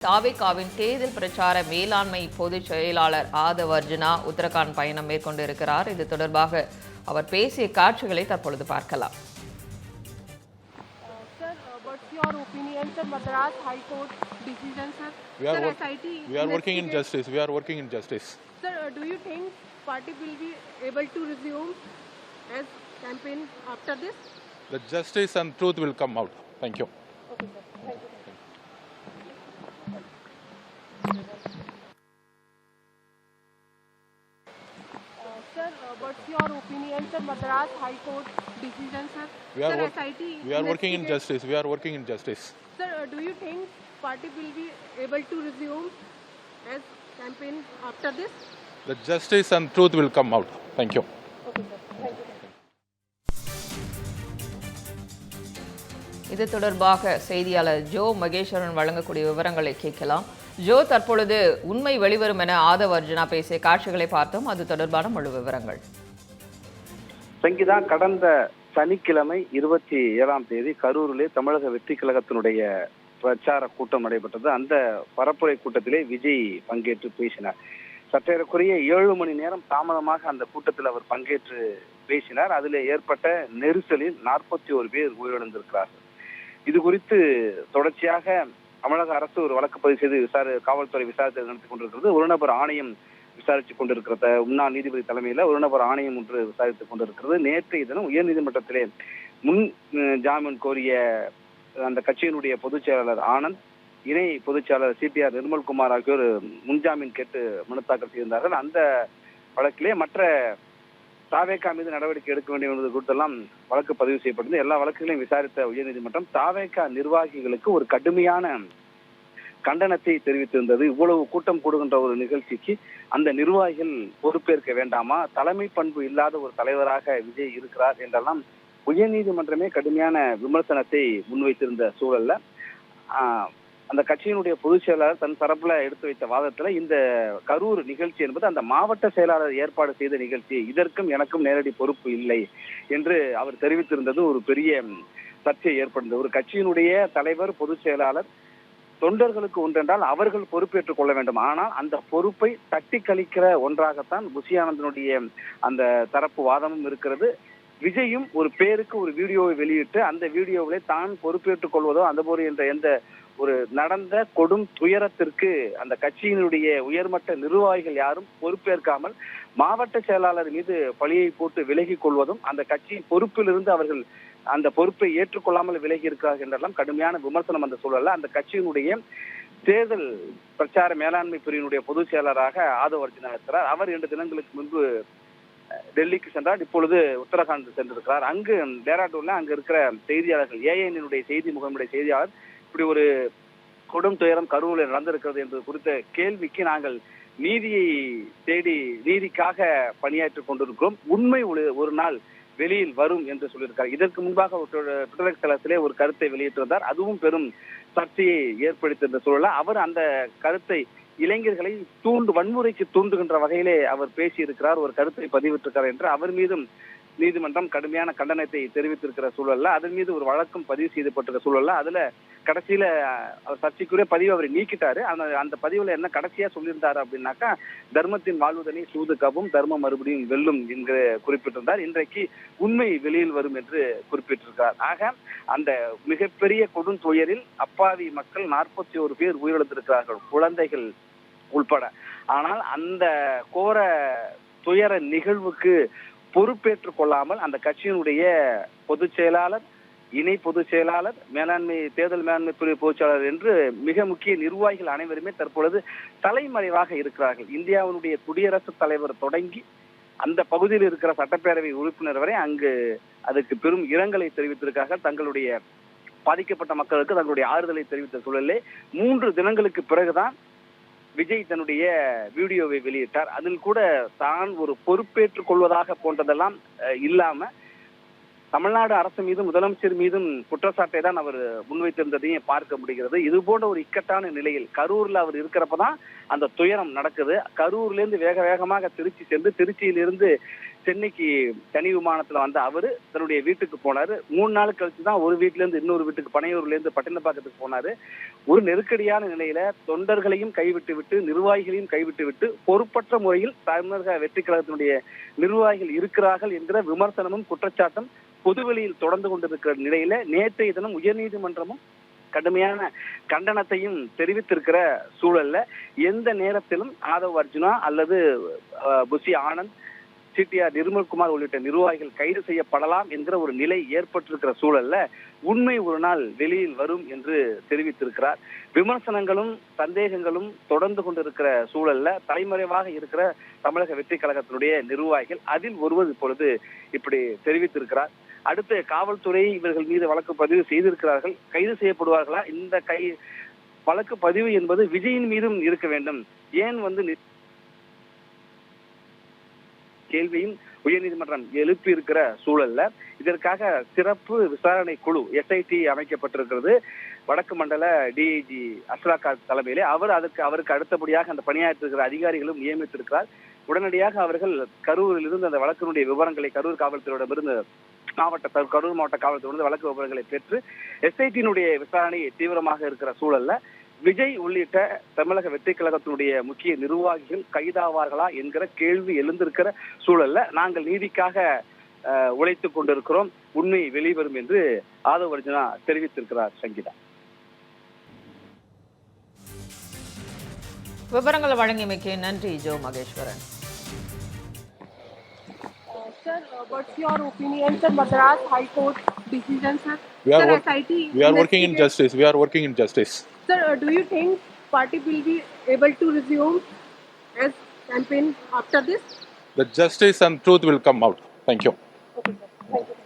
தாவேகாவின் தேர்தல் பிரச்சார மேலாண்மை பொதுச் செயலாளர் ஆதவ் அர்ஜுனா உத்தரகாண்ட் பயணம் மேற்கொண்டிருக்கிறார் இது தொடர்பாக அவர் பேசிய காட்சிகளை தற்பொழுது பார்க்கலாம் Sir, uh, what's your opinion, sir? Madras High Court decision, sir. We are, sir, work- SIT we are working in investigate- justice. We are working in justice. Sir, uh, do you think party will be able to resume as campaign after this? The justice and truth will come out. Thank you. Okay, sir. Thank you. Uh, sir, uh, what's your opinion, sir? Madras High Court decision, sir. We are, sir, SIT we are working in justice. We are working in justice. Sir, uh, do you think party will be able to resume as campaign after this? The justice and truth will come out. Thank you. Okay, sir. Thank you. இது தொடர்பாக செய்தியாளர் Joe Maheswaran வழங்கக்கூடிய விவரங்களை கேட்கலாம் Joe தற்பொழுது உண்மை வெளிவரும் என ஆதவ் அர்ஜுனா பேசிய காட்சிகளை பார்த்தோம். அது தொடர்பான முழு விவரங்கள். சங்கீதா கடந்த சனிக்கிழமை இருபத்தி ஏழாம் தேதி கரூரிலே தமிழக வெற்றி கழகத்தினுடைய பிரச்சார கூட்டம் நடைபெற்றது. அந்த பரப்புரை கூட்டத்திலே விஜய் பங்கேற்று பேசினார். சற்றேறக்குறைய ஏழு மணி நேரம் தாமதமாக அந்த கூட்டத்தில் அவர் பங்கேற்று பேசினார். அதில் ஏற்பட்ட நெரிசலில் நாற்பத்தி ஒரு பேர் உயிரிழந்திருக்கிறார்கள். இது குறித்து தொடர்ச்சியாக தமிழக அரசு ஒரு வழக்கு பதிவு செய்து விசாரி காவல்துறை விசாரித்து நடத்தி கொண்டிருக்கிறது. ஒரு நபர் ஆணையம் விசாரித்துக் கொண்டிருக்கிறத முன்னாள் நீதிபதி தலைமையில் ஒரு நபர் ஆணையம் ஒன்று விசாரித்துக் கொண்டிருக்கிறது. நேற்றைய தினம் உயர்நீதிமன்றத்திலே முன் ஜாமீன் கோரிய அந்த கட்சியினுடைய பொதுச் செயலாளர் ஆனந்த் இணை பொதுச் செயலாளர் சிபிஆர் நிர்மல்குமார் ஆகியோர் முன்ஜாமீன் கேட்டு மனு தாக்கல் செய்திருந்தார்கள். அந்த வழக்கிலே மற்ற தாவேக்கா மீது நடவடிக்கை எடுக்க வேண்டும் என்பது குறித்தெல்லாம் வழக்கு பதிவு செய்யப்பட்டது எல்லா வழக்குகளையும் விசாரித்த உயர்நீதிமன்றம் தாவேக்கா நிர்வாகிகளுக்கு ஒரு கடுமையான கண்டனத்தை தெரிவித்திருந்தது. இவ்வளவு கூட்டம் கூடுகின்ற ஒரு நிகழ்ச்சிக்கு அந்த நிர்வாகிகள் பொறுப்பேற்க வேண்டாமா? தலைமை பண்பு இல்லாத ஒரு தலைவராக விஜய் இருக்கிறார் என்றெல்லாம் உயர்நீதிமன்றமே கடுமையான விமர்சனத்தை முன்வைத்திருந்த சூழல்ல ஆஹ், அந்த கட்சியினுடைய பொதுச் செயலாளர் தன் தரப்புல எடுத்து வைத்த வாதத்துல இந்த கரூர் நிகழ்ச்சி என்பது அந்த மாவட்ட செயலாளர் ஏற்பாடு செய்த நிகழ்ச்சி. இதற்கும் எனக்கும் நேரடி பொறுப்பு இல்லை என்று அவர் தெரிவித்திருந்தது ஒரு பெரிய சர்ச்சை ஏற்படுது ஒரு கட்சியினுடைய தலைவர் பொதுச் செயலாளர் தொண்டர்களுக்கு ஒன்றென்றால் அவர்கள் பொறுப்பேற்றுக் கொள்ள வேண்டும். ஆனால் அந்த பொறுப்பை தட்டி கழிக்கிற ஒன்றாகத்தான் குசியானந்தனுடைய அந்த தரப்பு வாதமும் இருக்கிறது. விஜயும் ஒரு பேருக்கு ஒரு வீடியோவை வெளியிட்டு அந்த வீடியோவிலே தான் பொறுப்பேற்றுக் கொள்வதோ அந்த போது என்ற எந்த ஒரு நடந்த கொடும் துயரத்திற்கு அந்த கட்சியினுடைய உயர்மட்ட நிர்வாகிகள் யாரும் பொறுப்பேற்காமல் மாவட்ட செயலாளர் மீது பழியை போட்டு விலகிக் கொள்வதும் அந்த கட்சியின் பொறுப்பிலிருந்து அவர்கள் அந்த பொறுப்பை ஏற்றுக்கொள்ளாமல் விலகி இருக்கிறார்கள் என்றெல்லாம் கடுமையான விமர்சனம் அந்த சூழல்ல. அந்த கட்சியினுடைய தேர்தல் பிரச்சார மேலாண்மை பிரிவினுடைய பொதுச் செயலராக ஆதவ் அர்ஜுனா இருக்கிறார் அவர் இரண்டு தினங்களுக்கு முன்பு டெல்லிக்கு சென்றார். இப்பொழுது உத்தரகாண்ட் சென்றிருக்கிறார். அங்கு டேராடூர்ல அங்க இருக்கிற செய்தியாளர்கள் ஏஎன்னுடைய செய்தி முகமுடைய செய்தியாளர் இப்படி ஒரு கொடும் துயரம் கரூரில் நடந்திருக்கிறது என்பது குறித்த கேள்விக்கு நாங்கள் நீதியை தேடி நீதிக்காக பணியாற்றிக் கொண்டிருக்கிறோம். உண்மை ஒரு- நாள் வெளியில் வரும் என்று சொல்லியிருக்கார் இதற்கு முன்பாக ஒரு ட்விட்டர் தளத்திலே ஒரு கருத்தை வெளியிட்டிருந்தார். அதுவும் பெரும் சர்ச்சையை ஏற்படுத்தியிருந்த சூழல அவர் அந்த கருத்தை இளைஞர்களை தூண்டு வன்முறைக்கு தூண்டுகின்ற வகையிலே அவர் பேசியிருக்கிறார். ஒரு கருத்தை பதிவிட்டிருக்கிறார் என்று அவர் மீதும் நீதிமன்றம் கடுமையான கண்டனத்தை தெரிவித்திருக்கிற சூழல்ல அதன் மீது ஒரு வழக்கும் பதிவு செய்யப்பட்டிருக்கிற சூழல்ல அதுல கடைசியில அவர் சர்ச்சைக்குரிய பதிவு அவர் நீக்கிட்டாரு. அந்த அந்த பதிவுல என்ன கடைசியா சொல்லியிருந்தாரு அப்படின்னாக்கா தர்மத்தின் வாழ்வுதனை சூது கவும் தர்மம் மறுபடியும் வெல்லும் என்று குறிப்பிட்டிருந்தார். இன்றைக்கு உண்மை வெளியில் வரும் என்று குறிப்பிட்டிருக்கிறார். ஆக அந்த மிகப்பெரிய கொடுந்துயரில் அப்பாவி மக்கள் நாற்பத்தி ஒரு பேர் உயிரிழந்திருக்கிறார்கள் குழந்தைகள் உள்பட. ஆனால் அந்த கோர துயர நிகழ்வுக்கு பொறுப்பேற்றுக் கொள்ளாமல் அந்த கட்சியினுடைய பொதுச் செயலாளர் இணை பொதுச் செயலாளர் மேலாண்மை தேர்தல் மேலாண்மை பிரிவு பொதுச் செயலாளர் என்று மிக முக்கிய நிர்வாகிகள் அனைவருமே தற்பொழுது தலைமறைவாக இருக்கிறார்கள். இந்தியாவினுடைய குடியரசுத் தலைவர் தொடங்கி அந்த பகுதியில் இருக்கிற சட்டப்பேரவை உறுப்பினர் வரை அங்கு அதுக்கு பெரும் இரங்கலை தெரிவித்திருக்கார்கள் தங்களுடைய பாதிக்கப்பட்ட மக்களுக்கு தங்களுடைய ஆறுதலை தெரிவித்த சூழலிலே மூன்று தினங்களுக்கு பிறகுதான் விஜய் தன்னுடைய வீடியோவை வெளியிட்டார். அதில் கூட தான் ஒரு பொறுப்பேற்றுக் கொள்வதாக போன்றதெல்லாம் இல்லாம தமிழ்நாடு அரசு மீதும் முதலமைச்சர் மீதும் குற்றச்சாட்டை தான் அவர் முன்வைத்திருந்ததையும் பார்க்க முடிகிறது. இது போன்ற ஒரு இக்கட்டான நிலையில் கரூர்ல அவர் இருக்கிறப்பதான் அந்த துயரம் நடக்குது. கரூர்ல இருந்து வேக வேகமாக திருச்சி சென்று திருச்சியிலிருந்து சென்னைக்கு தனி விமானத்துல வந்த அவரு தன்னுடைய வீட்டுக்கு போனாரு. மூணு நாள் கழிச்சு தான் ஒரு வீட்டுல இருந்து இன்னொரு வீட்டுக்கு பனையூர்ல இருந்து பட்டினப்பாக்கத்துக்கு போனாரு. ஒரு நெருக்கடியான நிலையில தொண்டர்களையும் கைவிட்டு விட்டு நிர்வாகிகளையும் கைவிட்டு விட்டு பொறுப்பற்ற முறையில் தமிழக வெற்றி கழகத்தினுடைய நிர்வாகிகள் இருக்கிறார்கள் என்கிற விமர்சனமும் குற்றச்சாட்டும் பொதுவெளியில் தொடர்ந்து கொண்டிருக்கிற நிலையில நேற்றைய தினம் உயர்நீதிமன்றமும் கடுமையான கண்டனத்தையும் தெரிவித்திருக்கிற சூழல்ல எந்த நேரத்திலும் ஆதவ் அர்ஜுனா அல்லது அஹ், ஆனந்த் சிடிஆர் நிர்மல்குமார் உள்ளிட்ட நிர்வாகிகள் கைது செய்யப்படலாம் என்கிற ஒரு நிலை ஏற்பட்டிருக்கிற சூழல்ல உண்மை ஒரு நாள் வெளியில் வரும் என்று தெரிவித்திருக்கிறார். விமர்சனங்களும் சந்தேகங்களும் தொடர்ந்து கொண்டிருக்கிற சூழல்ல தலைமறைவாக இருக்கிற தமிழக வெற்றி கழகத்தினுடைய நிர்வாகிகள் அதில் ஒருவர் இப்பொழுது இப்படி தெரிவித்திருக்கிறார். அடுத்து காவல்துறை இவர்கள் மீது வழக்கு பதிவு செய்திருக்கிறார்கள். கைது செய்யப்படுவார்களா? இந்த கை வழக்கு பதிவு என்பது விஜயின் மீதும் இருக்க வேண்டும். ஏன் வந்து கேள்வியும் உயர்நீதிமன்றம் எழுப்பி இருக்கிற சூழல்ல இதற்காக சிறப்பு விசாரணை குழு எஸ்ஐடி அமைக்கப்பட்டிருக்கிறது. வடக்கு மண்டல டிஐஜி அஸ்ராகா தலைமையிலே. அவர் அதுக்கு அவருக்கு அடுத்தபடியாக அந்த பணியாற்றிருக்கிற அதிகாரிகளும் நியமித்திருக்கிறார். உடனடியாக அவர்கள் கரூரில் இருந்து அந்த வழக்கினுடைய விவரங்களை கரூர் காவல்துறையிடமிருந்து மாவட்ட கரூர் மாவட்ட காவல்துறை வழக்கு விவரங்களை பெற்று எஸ்ஐடியினுடைய விசாரணை தீவிரமாக இருக்கிற சூழல்ல விஜய் உள்ளிட்ட தமிழக வெற்றி கழகத்தினுடைய முக்கிய நிர்வாகிகள் கைதாவார்களா என்கிற கேள்வி எழுந்திருக்கிற சூழல்ல நாங்கள் நீதிக்காக உழைத்துக் கொண்டிருக்கிறோம் உண்மை வெளிவரும் என்று ஆதவ் அர்ஜுனா தெரிவித்திருக்கிறார் சங்கீதா விவரங்கள் வழங்கியமைக்கு நன்றி Jo Maheswaran Uh, sir, uh, what's your opinion, sir? Madras High Court decision, sir. We are sir, work- SIT We are working in justice. We are working in justice. Sir, uh, do you think party will be able to resume as campaign after this? The justice and truth will come out. Thank you. Okay, sir. Thank you.